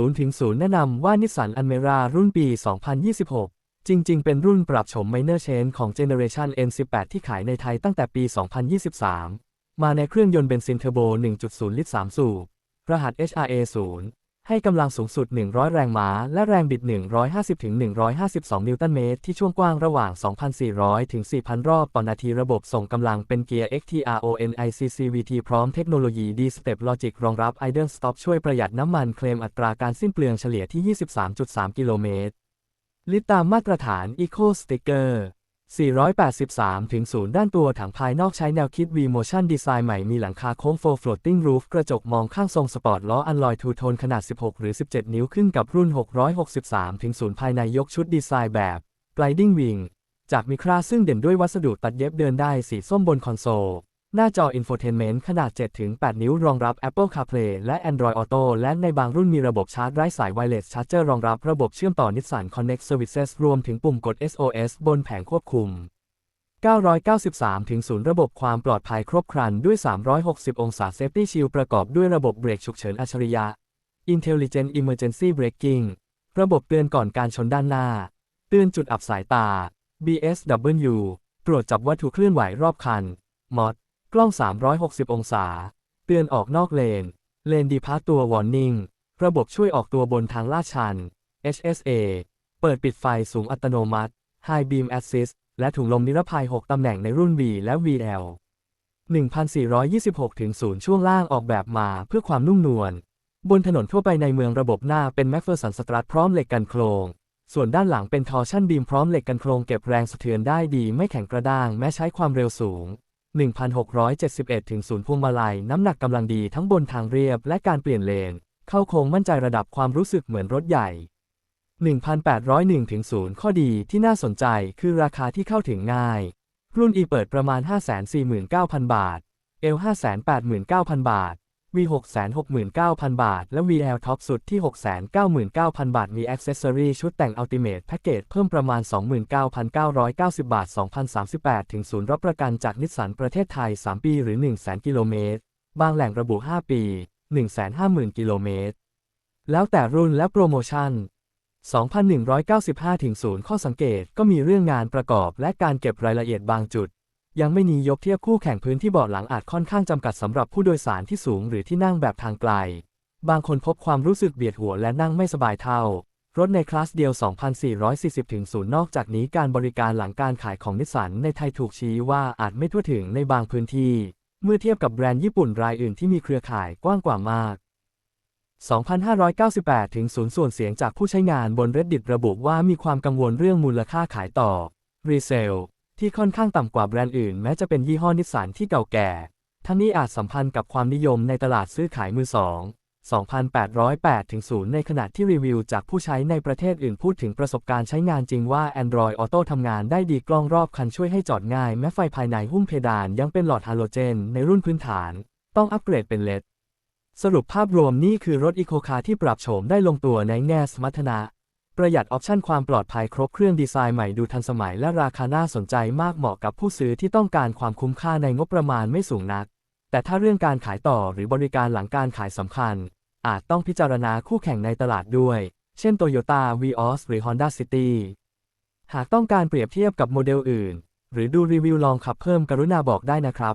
0ถึง0แนะนำว่านิสสันอันเมรารุ่นปี 2026 จริง ๆ เป็นรุ่นปรับโฉมไมเนอร์เชนของ Generation N18 ที่ขายในไทยตั้งแต่ปี 2023 มาในเครื่องยนต์เบนซินเทอร์โบ 1.0 ลิตร 3 สูบ รหัส HRA 0 ให้กำลังสูงสุด 100 แรงม้า และแรงบิด 150-152 นิวตันเมตร ที่ช่วงกว้างระหว่าง 2,400-4,000 รอบต่อนาทีระบบส่งกำลังเป็นเกียร์ XTRONICCVT พร้อมเทคโนโลยี D-Step Logic รองรับ Idle Stop ช่วยประหยัดน้ำมันเคลมอัตราการสิ้นเปลืองเฉลี่ยที่ 23.3 กิโลเมตรลิตรตามมาตรฐาน Eco Sticker 483ถึง0ด้านตัวถังภายนอกใช้แนวคิด V-Motion Design ใหม่มีหลังคาโค้ง Full Floating Roof กระจกมองข้างทรงสปอร์ตล้ออันลอยทูโทนขนาด 16 หรือ 17 นิ้วขึ้นกับรุ่น 663ถึง0ภายในยกชุดดีไซน์แบบ Gliding Wing จากมิคราซึ่งเด่นด้วยวัสดุตัดเย็บเดินได้สีส้มบนคอนโซล หน้าจอ Infotainment ขนาด 7-8 นิ้ว รองรับ Apple CarPlay และ Android Auto และในบางรุ่นมีระบบชาร์จไร้สาย Wireless Charger รองรับระบบเชื่อมต่อ Nissan Connect Services รวมถึงปุ่มกด SOS บนแผงควบคุม 993 ถึง0ระบบความปลอดภัยครบครันด้วย 360 องศา Safety Shield ประกอบด้วยระบบเบรกฉุกเฉินอัจฉริยะ Intelligent Emergency Braking ระบบเตือนก่อนการชนด้านหน้า เตือนจุดอับสายตา BSW ตรวจจับวัตถุเคลื่อนไหวรอบคัน MOD กล้อง 360 องศา เตือนออกนอกเลน เลนดีพาตัว Warning ระบบช่วยออกตัวบนทางลาดชัน HSA เปิดปิดไฟสูงอัตโนมัติ High Beam Assist และถุงลมนิรภัย 6 ตำแหน่งในรุ่น V และ VL 1426ถึง0ช่วงล่างออกแบบมาเพื่อความนุ่มนวล บนถนนทั่วไปในเมืองระบบหน้าเป็น m a c p h e r s o n สตรัทพร้อมเหล็กกันโครง ส่วนด้านหลังเป็นทอร์ชั่นบีมพร้อมเหล็กกันโครงเก็บแรงสะเทือนได้ดีไม่แข็งกระด้างแม้ใช้ความเร็วสูง 1671 ถึงศูนย์พวงมาลัยน้ำหนักกำลังดีทั้งบนทางเรียบและการเปลี่ยนเลน เข้าโค้งมั่นใจระดับความรู้สึกเหมือนรถใหญ่ 1,801ถึงศูนย์ข้อดีที่น่าสนใจคือราคาที่เข้าถึงง่าย รุ่น E เปิดประมาณ 549,000 บาท L 589,000 บาท V 669,000 บาท และ VL ท็อปสุดที่ 699,000 บาท มี Accessory ชุดแต่ง Ultimate Package เพิ่มประมาณ 29,990 บาท 2038 ถึง0รับประกันจากนิสสันประเทศไทย 3 ปีหรือ 100,000 กิโลเมตร บางแหล่งระบุ 5 ปี 150,000 กิโลเมตร แล้วแต่รุ่นและโปรโมชั่น 2,195 ถึง0ข้อสังเกตก็มีเรื่องงานประกอบและการเก็บรายละเอียดบางจุด ยังไม่นียกเทียบคู่แข่งพื้นที่เบาะหลังอาจค่อนข้างจำกัดสำหรับผู้โดยสารที่สูงหรือที่นั่งแบบทางไกล บางคนพบความรู้สึกเบียดหัวและนั่งไม่สบายเท่า รถในคลาสเดียว 2,440ถึง0นอกจากนี้การบริการหลังการขายของนิสสันในไทยถูกชี้ว่าอาจไม่ทั่วถึงในบางพื้นที่ เมื่อเทียบกับแบรนด์ญี่ปุ่นรายอื่นที่มีเครือข่ายกว้างกว่ามาก 2,598ถึง0ส่วนเสียงจากผู้ใช้งานบน Reddit ระบุว่ามีความกังวลเรื่องมูลค่าขายต่อ Resale ที่ค่อนข้างต่ำกว่าแบรนด์อื่นแม้จะเป็นยี่ห้อนิสสันที่เก่าแก่ ทั้งนี้อาจสัมพันธ์กับความนิยมในตลาดซื้อขายมือสอง 2,808ถึง0ในขณะที่รีวิวจากผู้ใช้ในประเทศอื่นพูดถึงประสบการณ์ใช้งานจริงว่า Android Auto ทำงานได้ดีกล้องรอบคันช่วยให้จอดง่าย แม้ไฟภายในหุ้มเพดานยังเป็นหลอดฮาโลเจน ในรุ่นพื้นฐาน ต้องอัปเกรดเป็น LED สรุปภาพรวมนี่คือรถอีโคคาร์ที่ปรับโฉมได้ลงตัวในแง่สมรรถนะ ประหยัดออปชันความปลอดภัยครบเครื่องดีไซน์ใหม่ดูทันสมัยและราคาน่าสนใจมากเหมาะกับผู้ซื้อที่ต้องการความคุ้มค่าในงบประมาณไม่สูงนัก แต่ถ้าเรื่องการขายต่อหรือบริการหลังการขายสำคัญ อาจต้องพิจารณาคู่แข่งในตลาดด้วย เช่น Toyota Vios หรือ Honda City หากต้องการเปรียบเทียบกับโมเดลอื่น หรือดูรีวิวลองขับเพิ่มกรุณาบอกได้นะครับ